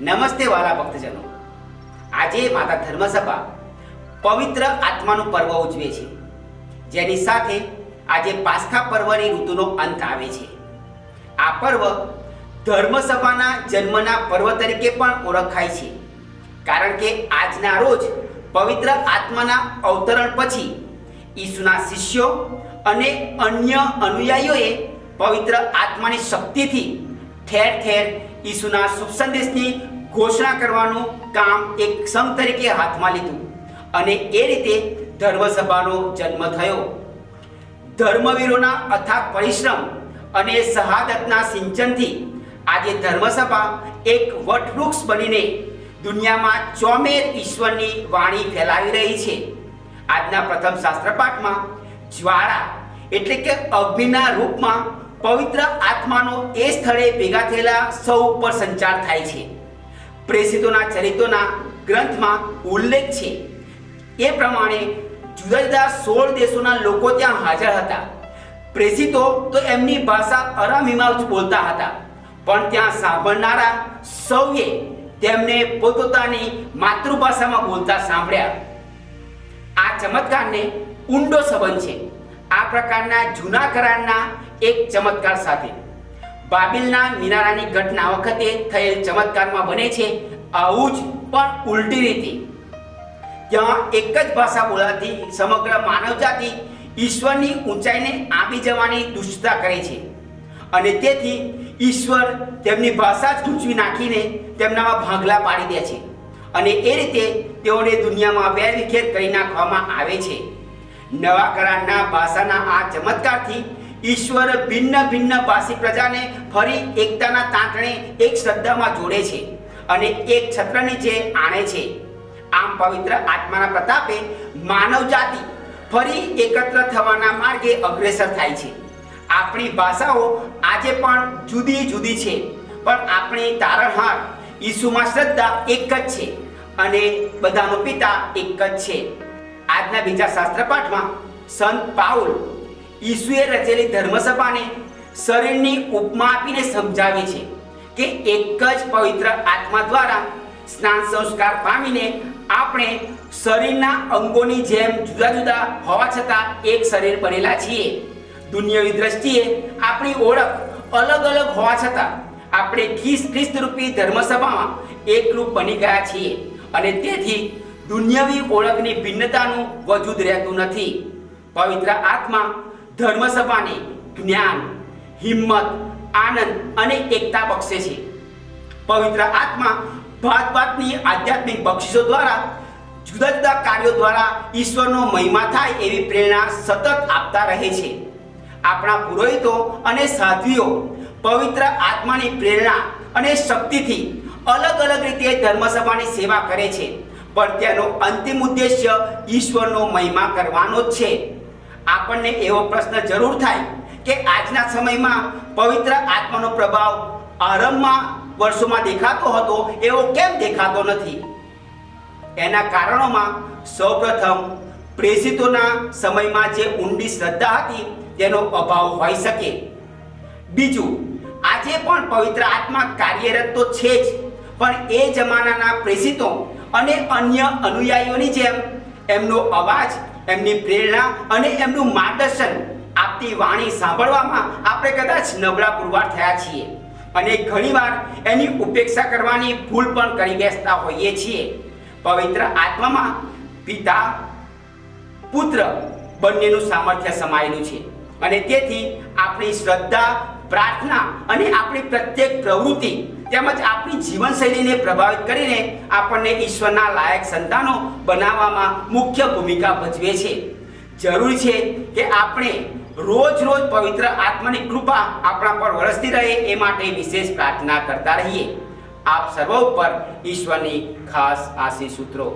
નમસ્તે વાલા ભક્તજનો. આજે માતા ધર્મસભા પવિત્ર આત્માનું પર્વ ઉજવે છે. જેની સાથે આજે પાસ્ખા પર્વની ઋતુનો અંત આવે છે. આ પર્વ ધર્મસભાના જન્મના પર્વ તરીકે પણ ઓળખાય છે. કારણ કે આજના રોજ પવિત્ર આત્માના અવતરણ પછી ઈસુના શિષ્યો અને અન્ય અનુયાયીઓએ પવિત્ર આત્માની શક્તિથી ઠેર ઠેર ઈસુના શુભ સંદેશની ઘોષણા કરવાનું કામ એક સંઘ તરીકે હાથમાં લીધું અને એ રીતે ધર્મસભાનો જન્મ થયો. ધર્મવીરોના અથાગ પરિશ્રમ અને શહાદતના સિંચનથી આજે ધર્મસભા એક વટવૃક્ષ બનીને દુનિયામાં ચોમેર ઈશ્વરની વાણી ફેલાવી રહી છે. આજના પ્રથમ શાસ્ત્ર પાઠમાં જ્વાળા એટલે કે અગ્નિના રૂપમાં પવિત્ર આત્માનો એ સ્થળે ભેગા થયેલા સૌ ઉપર સંચાર થાય છે. પ્રેષિતોના ચરિત્રોના ગ્રંથમાં ઉલ્લેખ છે. એ પ્રમાણે જુદા જુદા સોળ દેશોના લોકો ત્યાં હાજર હતા. પ્રેષિતો તો એમની ભાષા અરામીમાં જ બોલતા હતા. પણ ત્યાં સાંભળનારા સૌએ તેમને પોતપોતાની માતૃભાષામાં બોલતા સાંભળ્યા. આ ચમત્કારને ઊંડો સંબંધ છે. આ પ્રકારના જૂના કરારના એક ચમત્કાર સાથે. બાબિલના મિનારાની ઘટના વખતે થયેલ ચમત્કારમાં બને છે આવું જ પણ ઉલટી રીતે. ત્યાં એક જ ભાષા બોલાતી સમગ્ર માનવજાતિ ઈશ્વરની ઊંચાઈને આંબી જવાની દુષ્ટતા કરે છે. અને તેથી ઈશ્વર તેમની ભાષા જ ગૂંચવી નાખીને તેમનામાં ભાંગલા પાડી દે છે. અને એ રીતે તેઓને દુનિયામાં વેરવિખેર કરી નાખવામાં આવે છે. નવા કરારના ભાષાના આ ચમત્કારથી ઈશ્વર ભિન્ન ભિન્ન ભાષી પ્રજાને ફરી એકતાના તાંતણે એક શ્રદ્ધામાં જોડે છે અને એક છત્ર નીચે આણે છે. આમ પવિત્ર આત્માના પ્રતાપે માનવ જાતિ ફરી એકત્ર થવાના માર્ગે અગ્રેસર થાય છે. આપણી ભાષાઓ આજે પણ જુદી જુદી છે, પણ આપણી તારણહાર, ઈસુમાં શ્રદ્ધા એક જ છે અને બધાનો પિતા એક જ છે. આજના બીજા શાસ્ત્ર પાઠમાં સંત પાઉલ ઈસુએ રચેલી ધર્મસભાને શરીરની ઉપમા આપીને સમજાવે છે કે એક જ પવિત્ર આત્મા દ્વારા સ્નાન સંસ્કાર પામીને આપણે શરીરના અંગોની જેમ જુદા જુદા હોવા છતાં એક શરીર બનેલા છીએ. દુનિયાવી દ્રષ્ટિએ આપણી ઓળખ અલગ અલગ હોવા છતાં આપણે ખ્રિસ્ત રૂપી ધર્મસભામાં એકરૂપ બની ગયા છીએ અને તેથી દુનિયાવી ઓળખની ભિન્નતાનું વજૂદ રહેતું નથી. પવિત્ર આત્મા, ધર્મસભાને જ્ઞાન, હિંમત, આનંદ અને એકતા બક્ષે છે. પવિત્ર આત્મા ભાત ભાતની આધ્યાત્મિક બક્ષિસો દ્વારા, જુદા જુદા કાર્યો દ્વારા ઈશ્વરનો મહિમા થાય એવી પ્રેરણા સતત આપતા રહે છે. આપણા પુરોહિતો અને સાધ્વીઓ પવિત્ર આત્માની પ્રેરણા અને શક્તિથી અલગ અલગ રીતે ધર્મસભાની સેવા કરે છે. પણ તેનો અંતિમ ઉદ્દેશ્ય ઈશ્વરનો મહિમા કરવાનો છે. આપણને એવો પ્રશ્ન જરૂર થાય કે આજના સમયમાં પવિત્ર આત્માનો પ્રભાવ આરંભમાં વર્ષોમાં દેખાતો હતો, એવો કેમ દેખાતો નથી? એના કારણોમાં સૌપ્રથમ પ્રેષિતોના સમયમાં જે ઊંડી શ્રદ્ધા હતી, તેનો અભાવ હોઈ શકે. બીજું, આજે પણ પવિત્ર આત્મા કાર્યરત તો છે જ, પણ એ જમાનાના પ્રેષિતો અને અન્ય અનુયાયીઓની જેમ એમનો અવાજ, એમની પ્રેરણા અને એમનું માર્ગદર્શન આપતી વાણી સાંભળવામાં આપણે કદાચ નબળા પુરવાર થયા છીએ. અને ઘણીવાર એની ઉપેક્ષા કરવાની ભૂલ પણ કરી બેસતા હોઈએ છીએ. પવિત્ર આત્મામાં પિતા, પુત્ર બંનેનું સામર્થ્ય સમાયેલું છે. અને તેથી આપણી શ્રદ્ધા, પ્રાર્થના અને આપણી પ્રત્યેક પ્રવૃત્તિ તેમજ આપણી જીવનશૈલીને પ્રભાવિત કરીને આપણને ઈશ્વરના લાયક સંતાનો બનાવવામાં મુખ્ય ભૂમિકા ભજવે છે. જરૂરી છે કે આપણે રોજ રોજ પવિત્ર આત્માની કૃપા આપણા પર વરસતી રહે એ માટે વિશેષ પ્રાર્થના કરતા રહીએ. આપ સર્વ ઉપર ઈશ્વરની ખાસ આશીષ સૂત્રો